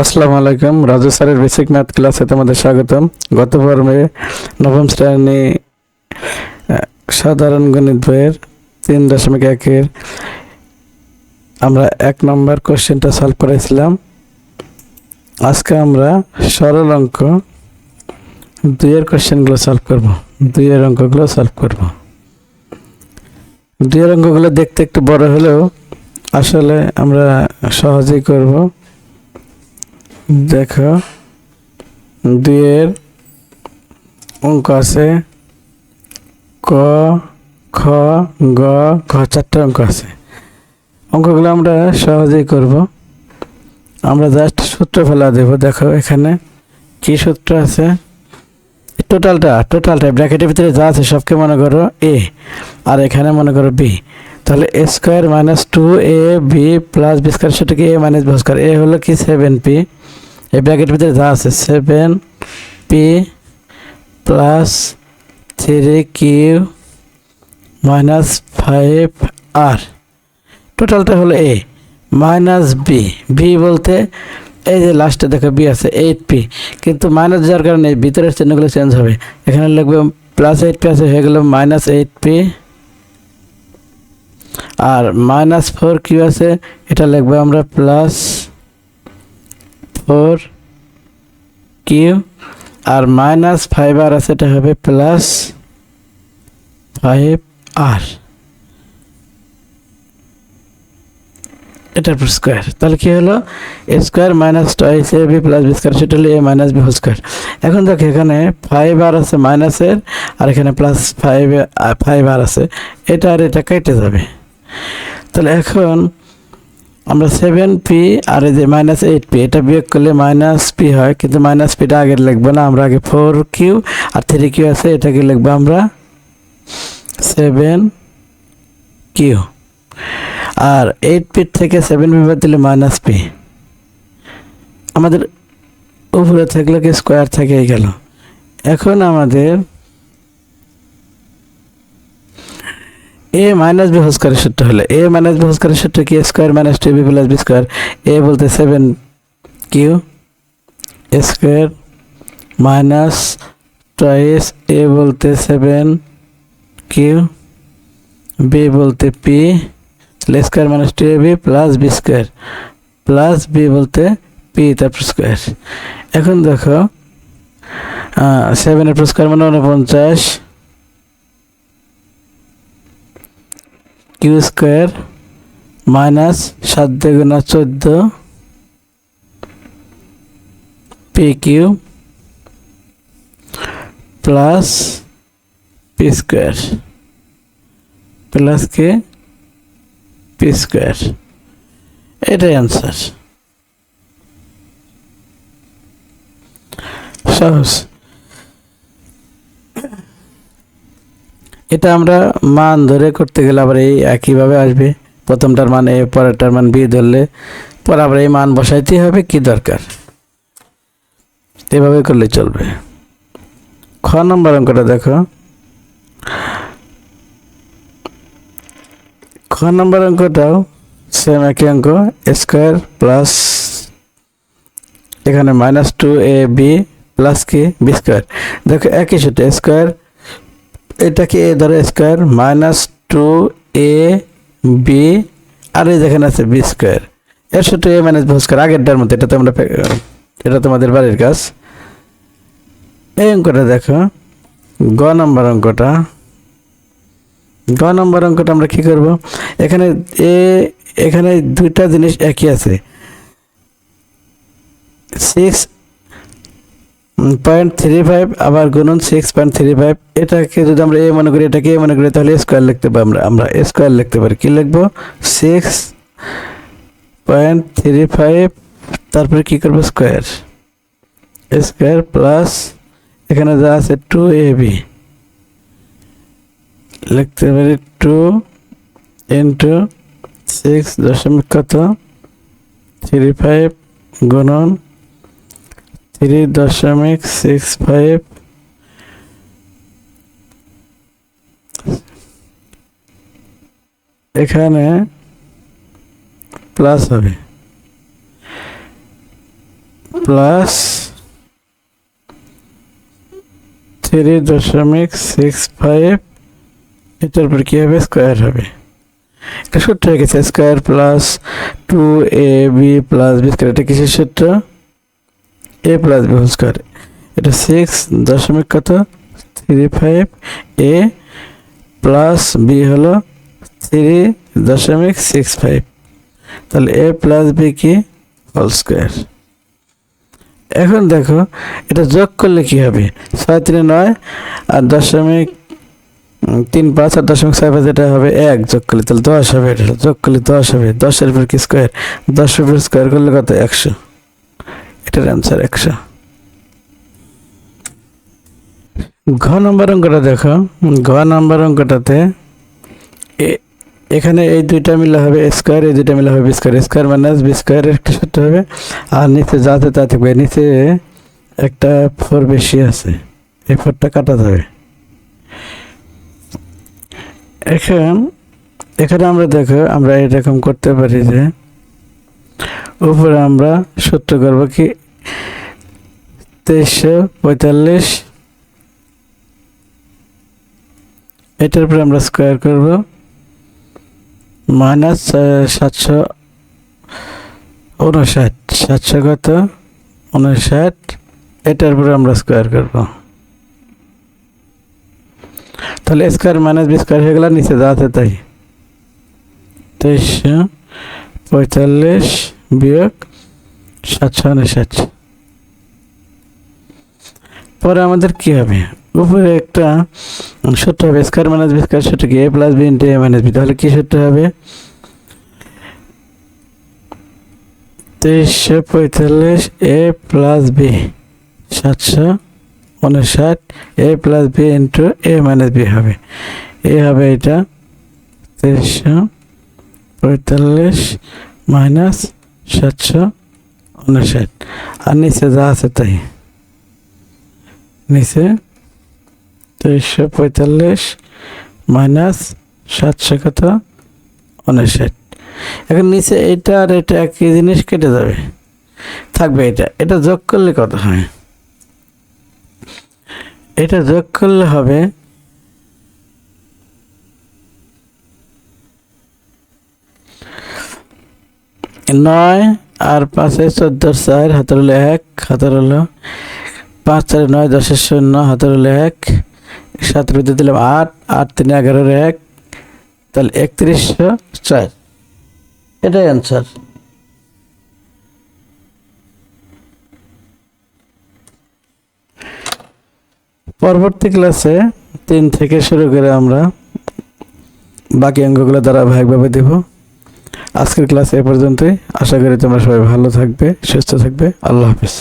আসসালামু আলাইকুম। রাজু স্যারের বেসিক ম্যাথ ক্লাসে তোমাদের স্বাগতম। গত পর্বে নবম শ্রেণি সাধারণ গণিত বইয়ের তিন দশমিক একের আমরা এক নম্বর কোশ্চেনটা সলভ করেছিলাম। আজকে আমরা সরল অঙ্ক দুইয়ের কোশ্চেনগুলো সলভ করব। দুইয়ের অঙ্কগুলো সলভ করব। দুইয়ের অঙ্কগুলো দেখতে একটু বড় হলেও আসলে আমরা সহজেই করব। দেখো, দুইয়ের অঙ্ক আছে ক, খ, গ, ঘ, চারটে অঙ্ক আছে। অঙ্কগুলো আমরা সহজেই করব। আমরা জাস্ট সূত্র ফেলা দেব। দেখো এখানে কি সূত্র আছে? টোটালটা টোটালটা, ব্র্যাকেটের ভিতরে যা আছে সবকে মনে করো এ আর এখানে মনে করো বি তাহলে A square minus two A B plus B square সেটাকে A minus B square A হলো কি? সেভেন পি এই ব্র্যাকেটের ভিতরে যা আছে seven P plus three Q minus five আর টোটালটা হলো এ মাইনাস বি বি বলতে এই যে লাস্টে দেখো বি আছে এইট পি কিন্তু মাইনাস যাওয়ার কারণে ভিতরের চিহ্নগুলো চেঞ্জ হবে। এখানে লিখবে প্লাস এইট পি আছে, হয়ে গেল মাইনাস এইট পি আর মাইনাস ফোর কিউ আছে, এটা লিখব আমরা প্লাস ফোর কিউ আর মাইনাস ফাইভ আর আছে, এটা হবে প্লাস ফাইভ আর এটার স্কোয়ার তাহলে কি হলো? A square minus twice A B plus B square সেটা হলো A minus B whole square এখন দেখো, এখানে ফাইভ আর আছে মাইনাসের আর এখানে প্লাস ফাইভ ফাইভ আর আছে। এটা আর এটা কেটে যাবে। তাহলে এখন আমরা সেভেন পি আর এই যে মাইনাস এইট পি এটা বিয়োগ করলে মাইনাস পি হয়, কিন্তু মাইনাস পিটা আগে লিখব না, আমরা আগে ফোর কিউ আর থ্রি কিউ আছে, এটাকে লিখব আমরা সেভেন কিউ আর এইট পি থেকে সেভেন পি বাদ দিলে মাইনাস পি আমাদের উপরে থাকলে কি স্কোয়ার থেকেই গেল। এখন আমাদের এ মাইনাস বি হোস্কারের সূত্র হলো এ মাইনাস বি হোস্কারের সূত্র কি? Square minus two B plus B square A বলতে seven Q square minus twice A বলতে সেভেন কিউ বি বলতে P square minus two A B plus B square plus B বলতে পি তারপর square এখন দেখো সেভেনের স্কোয়ার মানে উনপঞ্চাশ। কিউ স্কোয়ার মাইনাস সাত দুগুণা চোদ্দ P Q plus P square. Plus কে? P square. এটাই অ্যান্সার সহজ। এটা আমরা মান ধরে করতে গেলে আবার এই একইভাবে আসবে। প্রথমটার মান এ পরেরটার মান বি ধরলে, পরে আবার এই মান বসাইতেই হবে কি দরকার? এভাবে করলে চলবে। খ নম্বর অঙ্কটা দেখো। খ নম্বর অঙ্কটাও সেম একই অঙ্ক স্কোয়ার প্লাস এখানে minus two A B plus কি বি স্কোয়ার দেখো একই সূত্র স্কোয়ার এটাকে এ ধরে square minus two A B আর এই যেখানে আছে বি স্কোয়ার এর সূত্র এ মাইনাস বি স্কোয়ার আগেরটার মতো, এটা তোমরা এটা তোমাদের বাড়ির কাজ। এই অঙ্কটা দেখো, গ নম্বর অঙ্কটা। গ নম্বর অঙ্কটা আমরা কি করব? এখানে এ, এখানে দুইটা জিনিস একই আছে। সিক্স পয়েন্ট থ্রি ফাইভ, আবার গুণন সিক্স পয়েন্ট থ্রি ফাইভ। এটাকে যদি আমরা এ মনে করি, এটাকে এ মনে করি, তাহলে স্কোয়ার লিখতে পারি আমরা। আমরা স্কোয়ার লিখতে পারি। কী লিখব? সিক্স পয়েন্ট থ্রি ফাইভ, তারপরে কী করব? স্কোয়ার স্কোয়ার প্লাস এখানে যা আছে টু এ বি লিখতে পারি টু ইন্টু সিক্স দশমিক কত? থ্রি ফাইভ গুণন থ্রি দশমিক সিক্স ফাইভ এখানে প্লাস হবে। প্লাস থ্রি দশমিক সিক্স ফাইভ এটার উপর কী হবে? স্কোয়ার হবে। একটা সূত্র হয়ে গেছে square plus two A B plus B square এটা কিসের সূত্র? A plus B whole square এটা সিক্স দশমিক কত? Three five A plus B হলো থ্রি দশমিক সিক্স ফাইভ তাহলে এ প্লাস বি কি? হোল স্কোয়ার এখন দেখো, এটা যোগ করলে কি হবে? ছয় তিনে নয় আর দশমিক তিন পাঁচ আর দশমিক ছয় পাঁচ এটা হবে এক যোগ করলে, তাহলে দশ হবে এটা। যোগ করলে দশ হবে। দশের উপর কি স্কোয়ার দশের উপর স্কোয়ার করলে কত? একশো। এটার অ্যান্সার একশো। ঘ নম্বর অঙ্কটা দেখো। ঘ নম্বর অঙ্কটাতে এখানে এই দুইটা মিলে হবে স্কোয়ার এই দুইটা মিলে হবে B square square minus B স্কোয়ারের একটা সূত্র হবে, আর নিচে যাতে তা থাকবে। নিচে একটা ফোর বেশি আছে, এই ফোরটা কাটাতে হবে এখন, এখানে আমরা দেখো, আমরা এরকম করতে পারি যে উপরে আমরা সূত্র করব কি? তেইশশো পঁয়তাল্লিশ। এটার উপরে আমরা স্কোয়ার করব। মাইনাস সাতশো উনষাট। সাতশো কত? উনষাট। এটার উপরে আমরা স্কোয়ার করব। তাহলে স্কোয়ার মাইনাস বি স্কোয়ার হয়ে গেল, নিচে দাঁড়াতে তাই। তেইশশো পঁয়তাল্লিশ বিয়োগ সাতশো উনষাট পরে আমাদের কি হবে? উপরে একটা সূত্র হবে স্কোয়ার মাইনাস বি স্কোয়ার সূত্র কি A plus B into A minus B তাহলে কী সূত্র হবে? তেইশশো পঁয়তাল্লিশ এ প্লাস বি সাতশো উনষাট A plus B into A minus B হবে। এ হবে এটা তেইশশো পঁয়তাল্লিশ মাইনাস সাতশো উনষাট। আর নিচে যা আছে তাই। নিচে তেইশশো পঁয়তাল্লিশ মাইনাস সাতশো কত? উনষাট। এখন নিচে এটা আর এটা একই জিনিস কেটে যাবে। থাকবে এটা। এটা যোগ করলে কত হয়? এটা যোগ করলে হবে নয় আর পাঁচে চোদ্দোর চার, হাতের হলো এক, হাতের হলো পাঁচ, চারে নয় দশের শূন্য, হাতের হলো এক, সাতের ভিতরে দিলাম আট আট, তিন এগারোর এক, তাহলে একত্রিশশো চার। এটাই অ্যান্সার পরবর্তী ক্লাসে তিন থেকে শুরু করে আমরা বাকি অঙ্কগুলো ধারাবাহিকভাবে দেব। আজকের ক্লাস এ পর্যন্তই। আশা করি তোমরা সবাই ভালো থাকবে সুস্থ থাকবে। আল্লাহ হাফিজ।